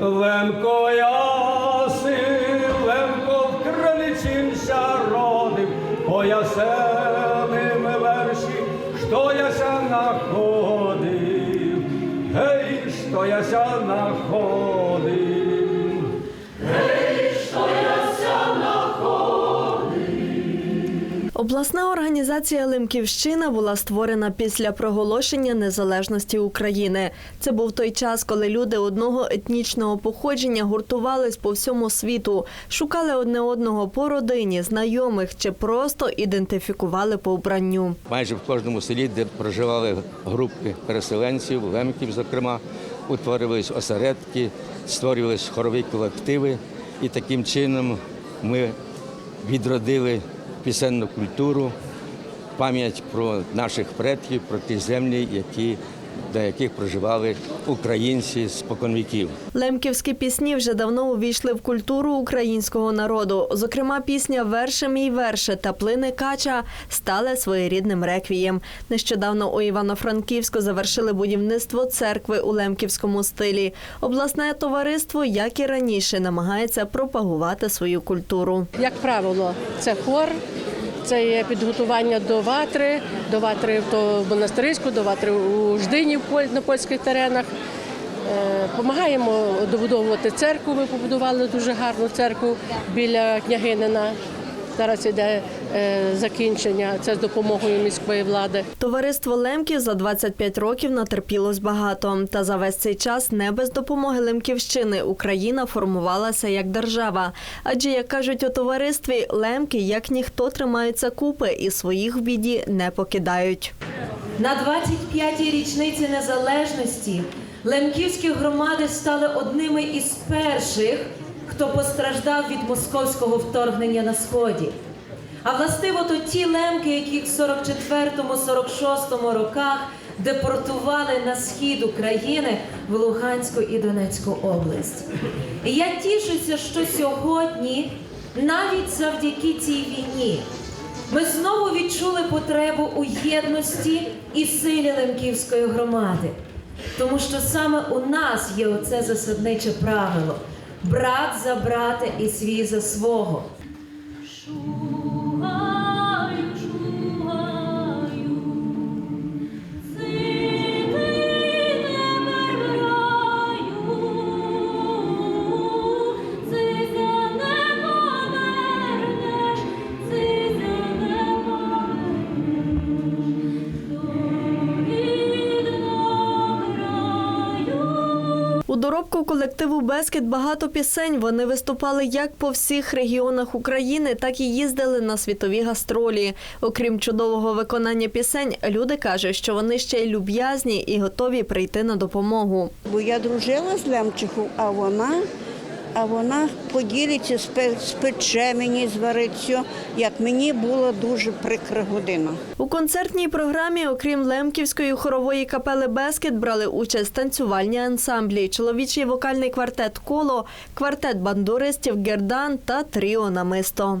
Лемко яси, Лемко в краничимся родив, поясеним верші, що яся находив, гей, що яся находив. Обласна організація Лемківщина була створена після проголошення незалежності України. Це був той час, коли люди одного етнічного походження гуртувались по всьому світу, шукали одне одного по родині, знайомих чи просто ідентифікували по вбранню. Майже в кожному селі, де проживали групи переселенців, лемків, зокрема, утворювались осередки, створювались хорові колективи, і таким чином ми відродили пісенну культуру, пам'ять про наших предків, про ті землі, які, до яких проживали українці споконвіків. Лемківські пісні вже давно увійшли в культуру українського народу. Зокрема, пісня Верше мій верше та плине кача стали своєрідним реквієм. Нещодавно у Івано-Франківську завершили будівництво церкви у лемківському стилі. Обласне товариство, як і раніше, намагається пропагувати свою культуру. Як правило, це хор, це є підготування до ватри, до ватри в монастириську, до ватри у Ждині на польських теренах. Е, Помагаємо добудовувати церкву. Ми побудували дуже гарну церкву біля княгинина. Зараз іде е, закінчення. Це з допомогою міської влади. Товариство Лемків за 25 років натерпілось багато. Та за весь цей час не без допомоги Лемківщини Україна формувалася як держава. Адже, як кажуть у товаристві, лемки як ніхто тримаються купи і своїх в біді не покидають. На 25-й річниці незалежності лемківські громади стали одними із перших, хто постраждав від московського вторгнення на сході. А властиво то ті лемки, яких в 44-46 роках депортували на схід України в Луганську і Донецьку область. Я тішуся, що сьогодні, навіть завдяки цій війні, ми знову відчули потребу у єдності і силі Лемківської громади. Тому що саме у нас є оце засадниче правило брат за брата і свій за свого. У доробку колективу Бескет багато пісень. Вони виступали як по всіх регіонах України, так і їздили на світові гастролі. Окрім чудового виконання пісень, люди кажуть, що вони ще й люб'язні і готові прийти на допомогу. Бо я дружила з Лемчихом, а вона, а вона поділиться, спе- спече мені, зварить все, як мені була дуже прикра година. У концертній програмі, окрім Лемківської хорової капели Бескет, брали участь танцювальні ансамблі, чоловічий вокальний квартет Коло, квартет бандуристів Гердан та Тріо Намисто.